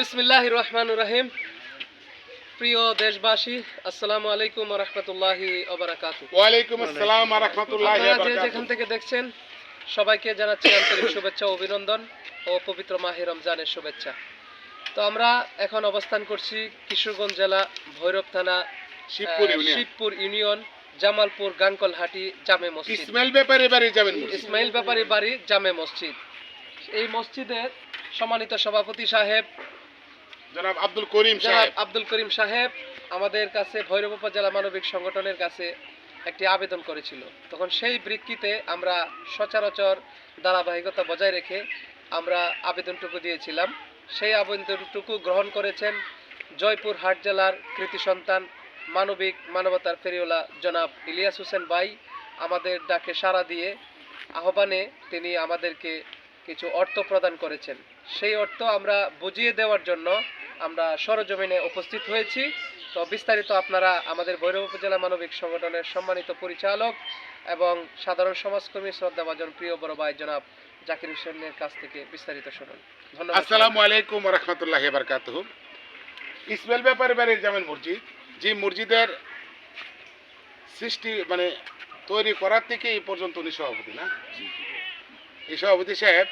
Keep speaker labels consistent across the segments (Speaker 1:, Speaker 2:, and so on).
Speaker 1: বিসমিল্লাহ রহমান প্রিয় দেশবাসী আসসালামু আলাইকুম রহমতুল্লাহি যেখান থেকে দেখছেন সবাইকে জানাচ্ছি আন্তরিক শুভেচ্ছা অভিনন্দন ও পবিত্র রমজানের শুভেচ্ছা তো আমরা এখন অবস্থান করছি কিশোরগঞ্জ জেলা ভৈরব থানা
Speaker 2: শিবপুর ইউনিয়ন
Speaker 1: জামালপুর গাঙ্কলহাটি জামে মসজিদ বাড়ি ইসমাইল ব্যাপারী বাড়ি জামে মসজিদ এই মসজিদের সম্মানিত সভাপতি সাহেব
Speaker 2: জনাব আব্দুল করিম সাহেব
Speaker 1: আব্দুল করিম সাহেব আমাদের কাছে ভৈরব উপজেলা মানবিক সংগঠনের কাছে একটি আবেদন করেছিল তখন সেই বৃত্তিতে আমরা সচরাচর ধারাবাহিকতা বজায় রেখে আমরা আবেদনটুকু দিয়েছিলাম সেই আবেদনটুকু গ্রহণ করেছেন জয়পুর হাট জেলার কৃতি সন্তান মানবিক মানবতার ফেরিওলা জনাব ইলিয়াস হোসেন ভাই আমাদের ডাকে সাড়া দিয়ে আহ্বানে তিনি আমাদেরকে কিছু অর্থ প্রদান করেছেন সেই অর্থ আমরা বুঝিয়ে দেওয়ার জন্য আমরা সরজমিনে উপস্থিত হয়েছি তো বিস্তারিত আপনারা আমাদের ভৈরব উপজেলা মানবিক সংগঠনের সম্মানিত পরিচালক এবং সাধারণ সমাজকর্মী ভাজন প্রিয় বড় ভাই জনাব জাকির হোসেনের কাছ থেকে বিস্তারিত শুনুন
Speaker 2: ধন্যবাদ আসসালামু আলাইকুম রহমতুল্লাহ বারকাতহ ইসমেল ব্যাপারে বাড়ির জামিন মসজিদ যে মসজিদের সৃষ্টি মানে তৈরি করার থেকে এই পর্যন্ত উনি সভাপতি না এই সভাপতি সাহেব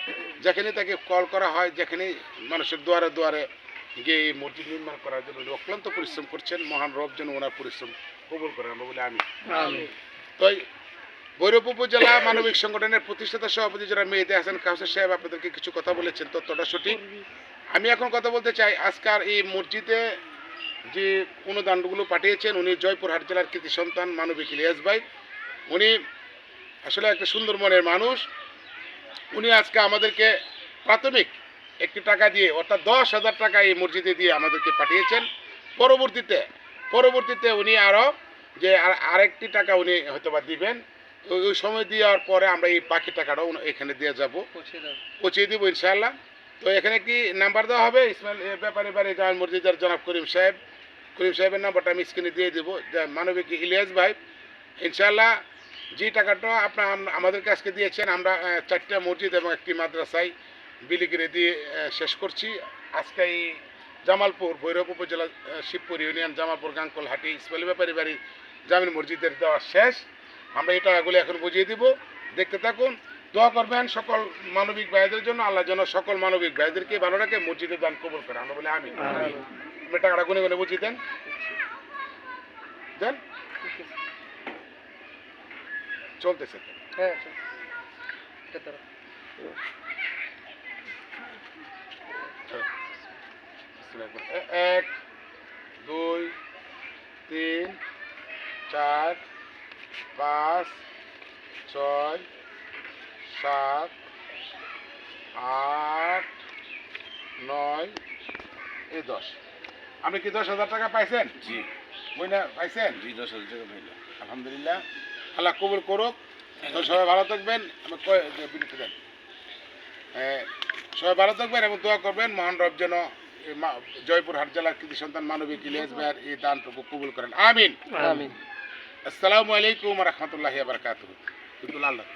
Speaker 2: যেখানে তাকে কল করা হয় যেখানে মানুষের দুয়ারে দুয়ারে গিয়ে এই মসজিদ নির্মাণ করার জন্য উনি অক্লান্ত পরিশ্রম করছেন মহান রব যেন ওনার পরিশ্রম কবুল করেন আমরা বলি আমি তাই ভৈরব উপজেলা মানবিক সংগঠনের প্রতিষ্ঠাতা সভাপতি যারা মেয়েদের হাসান কাউসার সাহেব আপনাদেরকে কিছু কথা বলেছেন তথ্যটা সঠিক আমি এখন কথা বলতে চাই আজকাল এই মসজিদে যে অনুদানগুলো পাঠিয়েছেন উনি জয়পুরহাট জেলার কৃতি সন্তান মানবিক ইলিয়াস ভাই উনি আসলে একটা সুন্দর মনের মানুষ উনি আজকে আমাদেরকে প্রাথমিক একটি টাকা দিয়ে অর্থাৎ দশ হাজার টাকা এই মসজিদে দিয়ে আমাদেরকে পাঠিয়েছেন পরবর্তীতে পরবর্তীতে উনি আরও যে আরেকটি টাকা উনি হয়তো বা দিবেন ওই সময় দেওয়ার পরে আমরা এই বাকি টাকাটাও এখানে দিয়ে যাব পৌঁছে দেবো ইনশাআল্লাহ তো এখানে কি নাম্বার দেওয়া হবে ইসমাইল ব্যাপারে বাড়ি জামাল মসজিদার জনাব করিম সাহেব করিম সাহেবের নাম্বারটা আমি স্ক্রিনে দিয়ে দেবো মানবিক ইলিয়াস ভাই ইনশাআল্লাহ যে টাকাটা আপনার আমাদের কাছকে দিয়েছেন আমরা চারটা মসজিদ এবং একটি মাদ্রাসায় বিলি করে দিয়ে শেষ করছি আজকে এই জামালপুর ভৈরব উপজেলা শিবপুর ইউনিয়ন জামালপুর গাঙ্কল হাটি ইসমাইল ব্যাপারী বাড়ি জামিন মসজিদের দেওয়া শেষ আমরা এই টাকাগুলো এখন বুঝিয়ে দিব দেখতে থাকুন দোয়া করবেন সকল মানবিক ভাইদের জন্য আল্লাহ যেন সকল মানবিক ভাইদেরকে ভালো রাখে মসজিদের দান কবল করে আমরা বলি আমি টাকাটা গুনে গুনে বুঝিয়ে দেন দেন চলতেছে হ্যাঁ, এক দুই তিন চার পাঁচ ছয় সাত আট নয় এই দশ আপনি কি দশ হাজার টাকা পাইছেন জি মহিনা পাইছেন
Speaker 3: জি দশ হাজার টাকা
Speaker 2: পাইলাম আলহামদুলিল্লাহ আল্লাহ কবুল করুক সবাই ভালো থাকবেন সবাই ভালো থাকবেন এবং দোয়া করবেন মহান রব যেন জয়পুর হাট জেলার কৃতি সন্তান মানবিক ইলিয়াস ভাইয়ের এই দানটুকু কবুল করেন আমিন আমিন আসসালামু আলাইকুম রহমতুল্লাহ বারকাত আল্লাহ